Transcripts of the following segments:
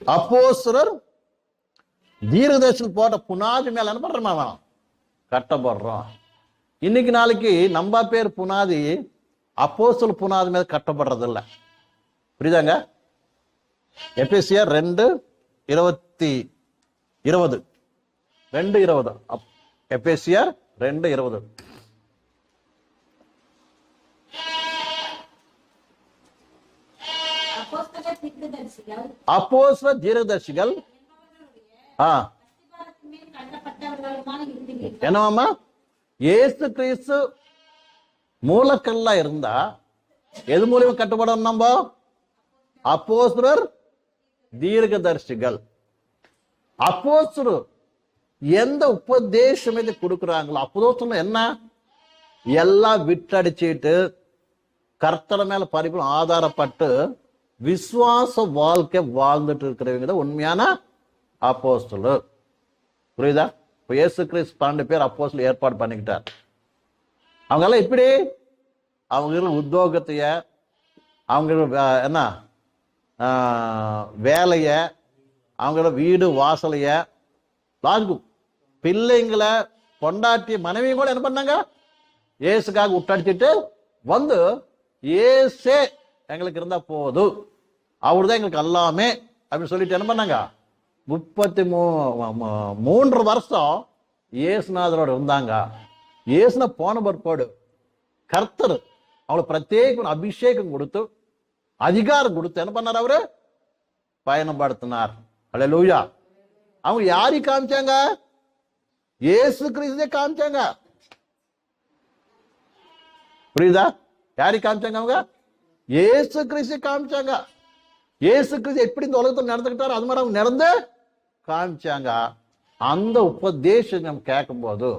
அப்போஸ்தலர் தீர்கதர்ஷன் போட்ட புனாதி மேல என்ன பண்றோமா அவன்? கட்டப்படுறோம் இன்னைக்கு நாளைக்கு நம்ம பேர் புனாதி அப்போஸ்தல புனாதி மேல கட்டப்படுறது இல்லை புரியுதாங்க? எபிசியர் ரெண்டு இருபத்தி இருபது. ரெண்டு இருபது. எபேசியர் ரெண்டு இருபது. அப்போஸ்தலர் தீர்க்கதரிசிகள் ஆ. என்னவாமா ஏசு கிறிஸ்து மூலக்கல்லா இருந்தா எது மூலியமா கட்டுப்படணும் நம்ம? அப்போசுரர் தீர்க்கதர்ஷிகள் அப்போஸ்தலர் எந்த உபதேசம் இது கொடுக்குறாங்களோ அப்போஸ்தலர் என்ன? எல்லாம் விட்டடிச்சிட்டு கர்த்தர் மேல பறிப்பு ஆதாரப்பட்டு விசுவாச வாழ்க்கை வாழ்ந்துட்டு இருக்கிறவங்க தான் உண்மையான அப்போஸ்டலர் புரியுதா? இப்போ இயேசு கிறிஸ்து பன்னெண்டு பேர் அப்போஸ்டல் ஏற்பாடு பண்ணிக்கிட்டார். அவங்கெல்லாம் இப்படி? அவங்க உத்தியோகத்தைய அவங்க என்ன? வேலையை வேலைய அவங்களோட வீடு வாசலைய லாஜிக்கு பிள்ளைங்களை பொண்டாட்டி மனைவியும் கூட என்ன பண்ணாங்க? இயேசுக்காக விட்டடிச்சிட்டு வந்து ஏசே எங்களுக்கு இருந்தா போதும். அவர் தான் எங்களுக்கு எல்லாமே. அப்படின்னு சொல்லிட்டு என்ன பண்ணாங்க? முப்பத்தி மூ மூன்று வருஷம் இயேசுநாதரோட இருந்தாங்க. இயேசுன போன பிற்பாடு கர்த்தர் அவங்களை பிரத்யேக அபிஷேகம் கொடுத்து அதிகாரம் கொடுத்து என்ன பண்ணார் அவரு? பயணப்படுத்தினார். அல்லேலூயா அவங்க யாரை காமிச்சாங்க? இயேசு கிறிஸ்தே காமிச்சாங்க. புரியுதா? யாரை காமிச்சாங்க அவங்க? இயேசு கிறிஸ்து காமிச்சாங்க. இயேசு கிறிஸ்து எப்படி இந்த உலகத்தில் நடந்துக்கிட்டாரோ அது மாதிரி அவங்க நடந்து காமிச்சாங்க. அந்த உபதேசம் கேட்கும்போது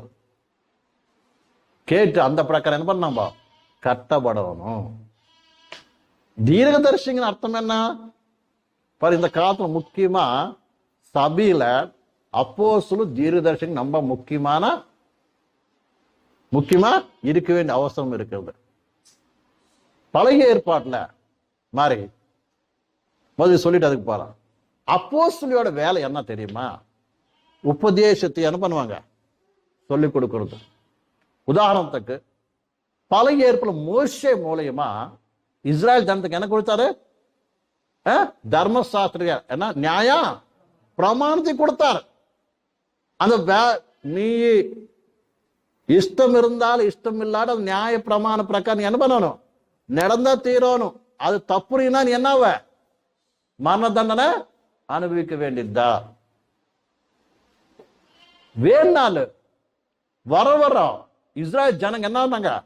கேட்டு அந்த பிரகாரம் என்ன பண்ண கட்டப்படணும். தீர்க்கதரிசிங்கிற அர்த்தம் என்ன? பாரு இந்த காலத்துல முக்கியமா சபையில அப்போ சொல்லு தீர்க்கதர்சிங்க நம்ம முக்கியமான முக்கியமா இருக்க வேண்டிய அவசரம் இருக்கிறது. பழைய ஏற்பாட்டில் மாறி முதல்ல சொல்லிட்டு அதுக்கு போறான் அப்போஸ்தலியோட வேலை என்ன தெரியுமா? உபதேசத்தை என்ன பண்ணுவாங்க? சொல்லி கொடுக்கறது. உதாரணத்துக்கு பழைய ஏற்பில் மோசே மூலியமா இஸ்ராயல் ஜனத்துக்கு என்ன கொடுத்தாரு? அஹ்? என்ன? நியாயம் பிரமாணத்தை கொடுத்தார். அந்த வே- நீ இஷ்டம் இருந்தாலும் இஷ்டம் இல்லாத நியாய பிரமாண பிரகாரம் நீ என்ன பண்ணணும்? நடந்தா தீரணும். அது தப்புனா நீ என்னவ? மரண தண்டனை அனுபவிக்க வேண்டியதா? வேணாலு வர வர இஸ்ராயல் ஜனங்க என்ன பண்ணாங்க?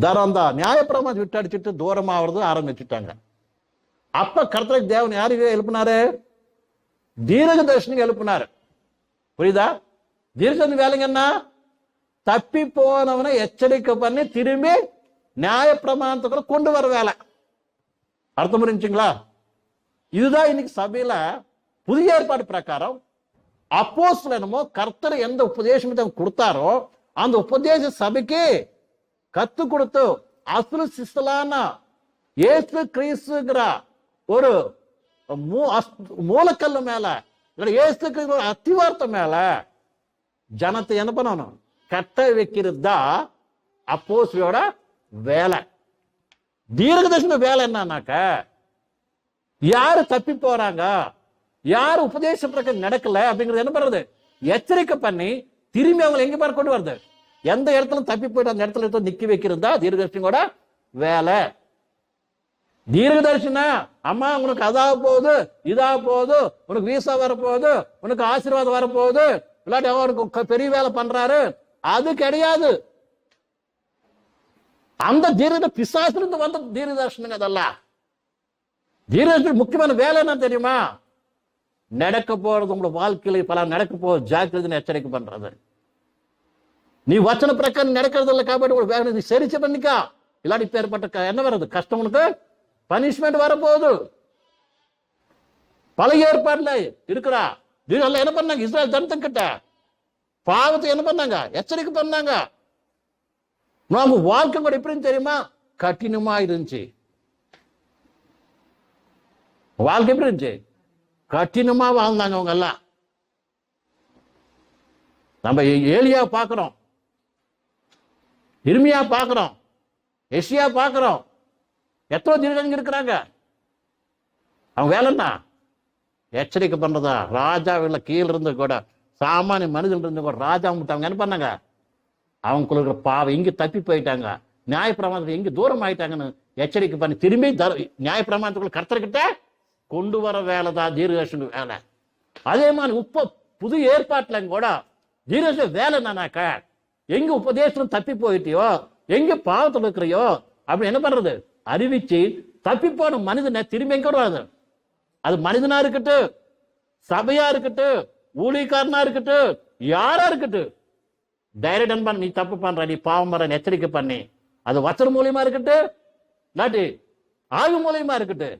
தரம் தான் நியாயப்பிரமாணம் விட்டு அடிச்சுட்டு தூரமாவது ஆரம்பிச்சுட்டாங்க. அப்ப கர்த்தருக்கு தேவன் யாருக்கு எழுப்பினாரு? தீரக தர்ஷனுக்கு எழுப்பினாரு. புரியுதா? தீர்க்கதரிசி வேலைங்க என்ன? தப்பி போனவனை எச்சரிக்கை பண்ணி திரும்பி நியாய பிரமாணத்துக்குள்ள கொண்டு வர வேலை. அர்த்தம் புரிஞ்சுங்களா? இதுதான் இன்னைக்கு சபையில புதிய ஏற்பாடு பிரகாரம் அப்போஸ்தலர் என்னமோ கர்த்தர் எந்த உபதேசத்தை கொடுத்தாரோ அந்த உபதேச சபைக்கு கத்து கொடுத்து அசுல சிஸ்தலான ஏசு கிறிஸ்துங்கிற ஒரு மூ- அஸ்- மூலக்கல்லு மேல ஏசு கிறிஸ்து அத்திவார்த்தை மேல ஜனத்தை என்ன பண்ணணும்? கட்ட வைக்கிறது தான் அப்போஸ்தலரோட வேலை. தீர்க்கதர்ஷன வேலை என்னன்னாக்க யாரு தப்பி போறாங்க? யாரு உபதேச நடக்கல அப்படிங்கறது என்ன பண்றது? எச்சரிக்கை பண்ணி திரும்பி அவங்களை எங்க பாரு கொண்டு வருது எந்த இடத்துல தப்பி போயிட்டு அந்த இடத்துல எடுத்து நிக்க வைக்கிறதா? தான் தீர்க்கதர்ஷனோட வேலை. தீர்க்கதர்ஷனா அம்மா உனக்கு அதா போகுது இதா போகுது உனக்கு வீசா வரப்போகுது உனக்கு ஆசீர்வாதம் வரப்போகுது இல்லாட்டி அவன் உனக்கு பெரிய வேலை பண்றாரு. அது கிடையாது. அந்த தீர்க்க பிசாசிலிருந்து வந்த தீர்க்கதர்ஷனுங்க அதெல்லாம் தீர்க்கதர்ஷன் முக்கியமான வேலை என்ன தெரியுமா? நடக்க போறது உங்களோட வாழ்க்கையில பல நடக்க போறது ஜாக்கிரதை எச்சரிக்கை பண்றது. நீ வச்சன பிரகாரம் நடக்கிறது இல்லை காப்பாடு ஒரு வேலை நீ சரிச்சு பண்ணிக்கா. இல்லாட்டி பேர்பட்ட க- என்ன வருது கஷ்டம் உனக்கு? பனிஷ்மெண்ட் வரப்போகுது. பழைய ஏற்பாடுல இருக்கிறா. இதெல்லாம் என்ன பண்ணாங்க? இஸ்ரேல் ஜனத்தம் கிட்ட. பாவத்தை என்ன பண்ணாங்க? எச்சரிக்கை பண்ணாங்க. நம்ம வாழ்க்கை கூட எப்படின்னு தெரியுமா? கடினமா இருந்துச்சு. வாழ்க்கை எப்படி இருந்துச்சு? கடினமா வாழ்ந்தாங்க அவங்க எல்லாம் நம்ம ஏலியா பார்க்குறோம் இருமியா பார்க்குறோம் எஸ்யா பார்க்குறோம் எத்தனை திருடங்க இருக்கிறாங்க? அவங்க வேலை என்ன? எச்சரிக்கை பண்றதா? ராஜாவில் கீழே இருந்து கூட சாமானிய மனிதன் இருந்து கூட ராஜா மட்டும் அவங்க என்ன பண்ணாங்க? அவங்களுக்கு இருக்கிற பாவம் இங்கே தப்பி போயிட்டாங்க. நியாயப்பிரமாணத்துக்கு எங்கே தூரம் ஆயிட்டாங்கன்னு எச்சரிக்கை பண்ணி திரும்பி தர நியாயப்பிரமாணத்துக்குள்ள கர்த்தர்கிட்ட கொண்டு வர வேலை தான் தீர்கதர்ஷன் வேலை. அதே மாதிரி உப்ப புது ஏற்பாட்டில் கூட தீர்கதர்ஷன் வேலை நானாக்க எங்க உபதேசம் தப்பி போயிட்டியோ எங்க பாவத்தில் இருக்கிறையோ அப்படி என்ன பண்றது? அறிவிச்சு தப்பி போன மனிதனை திரும்பி எங்க வராது அது மனிதனா இருக்கட்டும் சபையா இருக்கட்டும் ஊழியக்காரனா இருக்கட்டும் யாரா இருக்கட்டும் டைரக்ட் பண்ண நீ தப்பு பண்ற நீ பாவம் பண்ற எச்சரிக்கை பண்ணி. அது வச்சன மூலியமா இருக்கட்டும் இல்லாட்டி ஆய்வு மூலியமா இருக்கட்டும்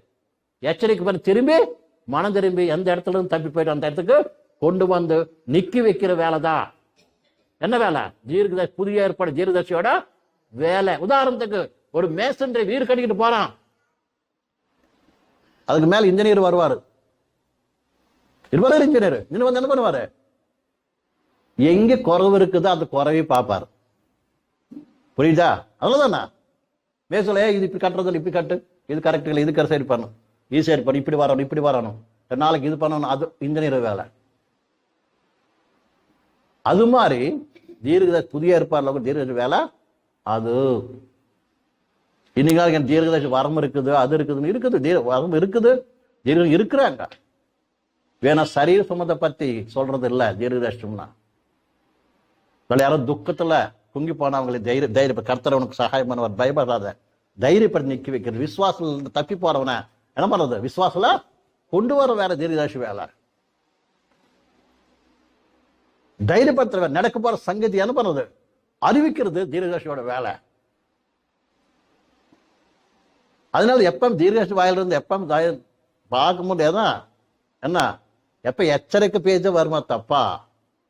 எச்சரிக்கை பண்ணி திரும்பி மனம் திரும்பி எந்த இடத்துல இருந்து தப்பி போயிட்டு அந்த இடத்துக்கு கொண்டு வந்து நிக்கி வைக்கிற வேலை தான் என்ன வேலை? ஜீர்கதர்ஷி புதிய ஏற்பாடு ஜீர்கதர்ஷியோட வேலை. உதாரணத்துக்கு ஒரு மேசன்றை வீடு கட்டிக்கிட்டு போறான். அதுக்கு மேல இன்ஜினியர் வருவாரு. இருப்பாரு இன்ஜினியர் இன்னும் வந்து என்ன பண்ணுவாரு? எங்க குறவு இருக்குதோ அந்த குறவை பார்ப்பாரு. புரியுதா? அவ்வளவுதானா? மேசல இது இப்படி கட்டுறதில்ல இப்படி கட்டு. இது கரெக்ட் இல்லை இது கரை சரி பண்ணும் ஈஸியாக இருப்பார் இப்படி வரணும் இப்படி வரணும். நாளைக்கு இது பண்ணணும் அது இன்ஜினியர் வேலை. அது மாதிரி தீர்கத புதிய ஏற்பாடுல கூட வேலை? அது. இன்னைக்கு என் எனக்கு வரம்பு இருக்குது அது இருக்குதுன்னு இருக்குது தீர் வரம்பு இருக்குது தீர்க்கம் இருக்கிறாங்க. வேணா சரீர சம்மந்த பத்தி சொல்றது இல்ல தீர்க்கதரிசனம்னா வேலை யாரும் துக்கத்துல குங்கி போனவங்களை தைரிய தைரிய கர்த்தர் உனக்கு சகாயம் பண்ணுவார் பயப்படாத. தைரியப்படி நிக்க வைக்கிறது விசுவாசம் தப்பி போறவனை என்ன பண்ணுறது விஸ்வாசில் கொண்டு வர வேலை தீர்க்கதரிசி வேலை. தைரியப்படுத்துற நடக்க போற சங்கதி என்ன பண்ணுறது அறிவிக்கிறது தீர்க்கதரிசியோட வேலை. அதனால எப்பவும் தீர்க்கதரிசி வாயிலிருந்து எப்பவும் எப்ப பார்க்க முடியாதான் என்ன? எப்ப எச்சரிக்கை பேஜ வருமா தப்பா?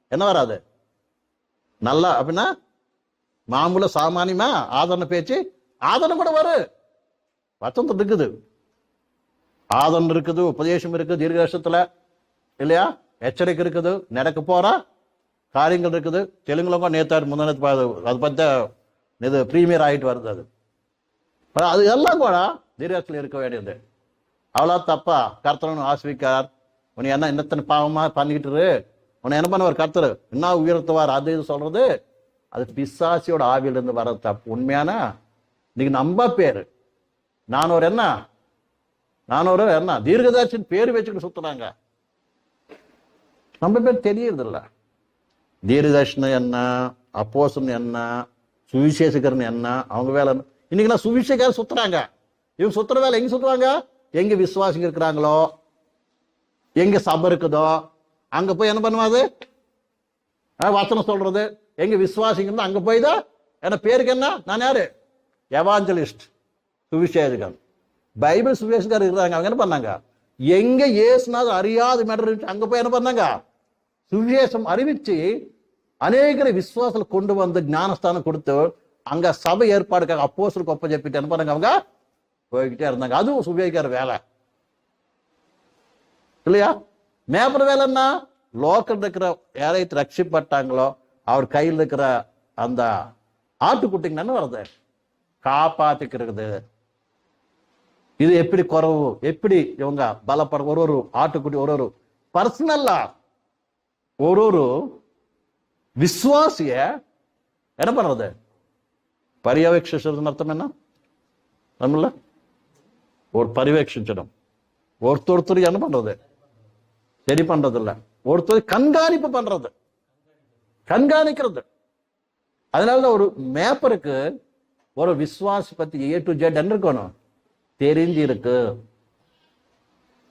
என்ன வராது? நல்லா அப்படின்னா மாமூல சாமானியமா ஆதரண பேச்சு ஆதரணம் கூட வரும். வசந்தம் இருக்குது. ஆதன் இருக்குது உபதேசம் இருக்குது தீர்க்கதர்ஷத்துல இல்லையா? எச்சரிக்கை இருக்குது நடக்க போறா? காரியங்கள் இருக்குது. தெலுங்குலங்க கூட நேத்தாரு முந்தினத்து அது பத்த இது ப்ரீமியர் ஆகிட்டு வருது அது. அது எல்லாம் கூட தீர்க்கத்தில் இருக்க வேண்டியது. அவ்வளோ தப்பா? கர்த்தரன் ஆசிரிக்கார் உன்னை என்ன இன்னத்தனை பாவமாக பண்ணிக்கிட்டு உன்னை என்ன பண்ணுவார் கர்த்தர்? என்ன உயர்த்துவார்? அது இது சொல்றது. அது பிசாசியோட ஆவியிலிருந்து வர தப்பு. உண்மையான இன்னைக்கு நம்ப பேர். நான் ஒரு என்ன? நானூறு என்ன தீர்க்கதர்சின் பேர் வச்சுக்கிட்டு சுத்துறாங்க நம்ம பேர் தெரியறதில்ல. தீர்கதர்ஷன் என்ன? அப்போசன் என்ன? சுவிசேஷகர்னு என்ன? அவங்க வேலை இன்னைக்கு இன்னைக்கெல்லாம் சுவிசேஷகர் சுத்துறாங்க. இவங்க சுத்துற வேலை எங்க சுத்துவாங்க? எங்க விசுவாசிங்க இருக்கிறாங்களோ? எங்க சபை இருக்குதோ? அங்க போய் என்ன பண்ணுவாது வசனம் சொல்றது. எங்க விசுவாசிங்க அங்க போய் தான். என்ன பேருக்கு என்ன? நான் யாரு? எவாஞ்சலிஸ்ட். சுவிசேஷகன். பைபிள் சுவேஷ்கார் இருக்கிறாங்க அவங்க என்ன பண்ணாங்க? எங்க ஏசுனாது அறியாத மேட்டர் இருந்துச்சு அங்க போய் என்ன பண்ணாங்க? சுவிசேஷம் அறிவிச்சு அநேகரை விசுவாசத்தில் கொண்டு வந்து ஞானஸ்தானம் கொடுத்து அங்க சபை ஏற்பாடுக்காக அப்போ சொல்லி கொப்ப ஜெப்பிட்டு என்ன பண்ணாங்க அவங்க? போய்கிட்டே இருந்தாங்க. அதுவும் சுவிசேஷகர் வேலை. இல்லையா? மேப்பர் வேலை என்ன? லோக்கல் இருக்கிற யாரையும் ரட்சிப்பட்டாங்களோ அவர் கையில் இருக்கிற அந்த ஆட்டுக்குட்டிங்க என்ன வருது? காப்பாத்திக்கிறது இது எப்படி குறவு? எப்படி இவங்க பலப்பட ஒரு ஒரு ஆட்டுக்குட்டி ஒரு ஒரு பர்சனல்லா ஒரு ஒரு விசுவாசிய என்ன பண்றது? பரியவேக்ஷிச்சதுன்னு அர்த்தம் என்ன? நம்மள ஒரு பரிவேட்சிச்சிடும் ஒருத்தர் ஒருத்தர் என்ன பண்றது? சரி பண்றது இல்ல ஒருத்தர் கண்காணிப்பு பண்றது. கண்காணிக்கிறது. அதனாலதான் ஒரு மேப்பருக்கு ஒரு விசுவாசி பத்தி ஏ டு ஜெட் என்ன இருக்கணும்? தெரிஞ்சிருக்கு.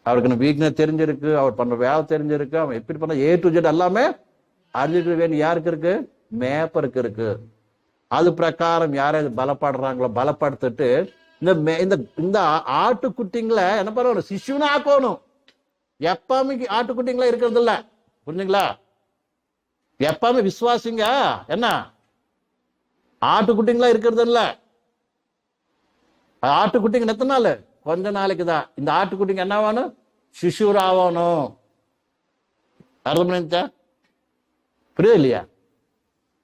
அவருக்கு வீக்னஸ் தெரிஞ்சிருக்கு. அவர் பண்ற வேலை தெரிஞ்சிருக்கு. அவன் எப்படி பண்ண ஏ டு ஜெட் எல்லாமே அறிஞ்சிருக்க வேணும் யாருக்கு இருக்கு? மேப்பருக்கு இருக்கு. அது பிரகாரம் யாரை பலப்படுறாங்களோ பலப்படுத்திட்டு இந்த மே- இந்த இந்த ஆட்டுக்குட்டிங்களை என்ன பண்ணணும்? சிசுன்னு ஆக்கணும். எப்பவுமே ஆட்டுக்குட்டிங்களா இருக்கிறது இல்ல. புரிஞ்சுங்களா? எப்பவுமே விசுவாசிங்க. என்ன? ஆட்டுக்குட்டிங்களா இருக்கிறது இல்லை. ஆட்டுக்குட்டிங்க எத்தனை நாள் கொஞ்ச நாளைக்கு தான். இந்த ஆட்டுக்குட்டிங்க என்ன ஆகணும்? சிசுராகணும் அர்த்தம் பண்ணிச்சா புரியுது இல்லையா?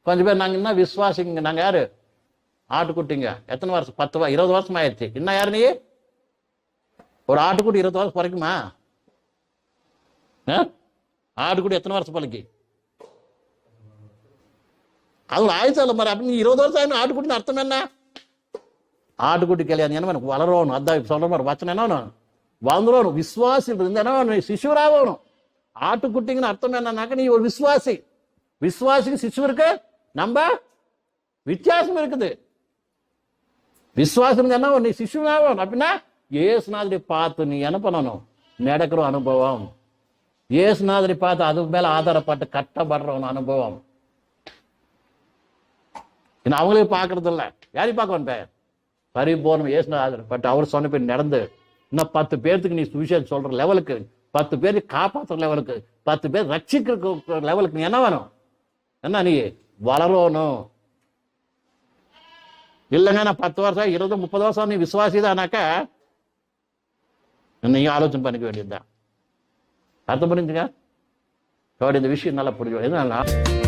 கொஞ்சம் பேர் நாங்கள் என்ன விசுவாசிங்க? நாங்கள் யாரு? ஆட்டுக்குட்டிங்க. எத்தனை வருஷம்? பத்து இருபது வருஷம் ஆயிடுச்சு. இன்னும் யாரு நீ? ஒரு ஆட்டுக்குட்டி இருபது வருஷம் பிறக்குமா ஆ? ஆட்டுக்குட்டி எத்தனை வருஷம் பழக்கி? அது ஆயுசால மாதிரி அப்படின்னு இருபது வருஷம் ஆயிடும் ஆட்டுக்குட்டின்னு அர்த்தம் என்ன? ஆட்டுக்குட்டி கல்யாணம் என்ன வளரணும். அதான் சொல்ற மாதிரி வச்சனம் என்ன வேணும்? வளரணும். விசுவாசி இருந்து என்ன வேணும்? சிசுவராகணும் ஆட்டுக்குட்டிங்கன்னு அர்த்தம் என்னன்னாக்க நீ ஒரு விசுவாசி. விசுவாசிக்கு சிசு இருக்கு. நம்ம வித்தியாசம் இருக்குது. விசுவாசம் என்ன நீ சிசுவாகணும் அப்படின்னா ஏசுநாதரை பார்த்து நீ என்ன பண்ணணும்? நடக்கிற அனுபவம். ஏசுநாதரை பார்த்து அது மேல ஆதாரப்பட்டு கட்டப்படுற அனுபவம். அவங்களே பார்க்கறது இல்லை யாரையும் பார்க்க வந்தேன் பரிபூர்ணம் ஏசுநாதர் பட் அவர் சொன்ன பேர் நடந்து இன்னும் பத்து பேர்த்துக்கு நீ சுவிசேஷம் சொல்ற லெவலுக்கு பத்து பேர் காப்பாத்துற லெவலுக்கு பத்து பேர் ரட்சிக்கிற லெவலுக்கு நீ என்ன வேணும்? என்ன நீ வளரணும்? இல்லைங்க நான் பத்து வருஷம் இருபது முப்பது வருஷம் நீ விசுவாசிதானாக்கா நீங்க ஆலோசனை பண்ணிக்க வேண்டியதுதான். அர்த்தம் புரிஞ்சுங்க இந்த விஷயம் நல்லா புரியும்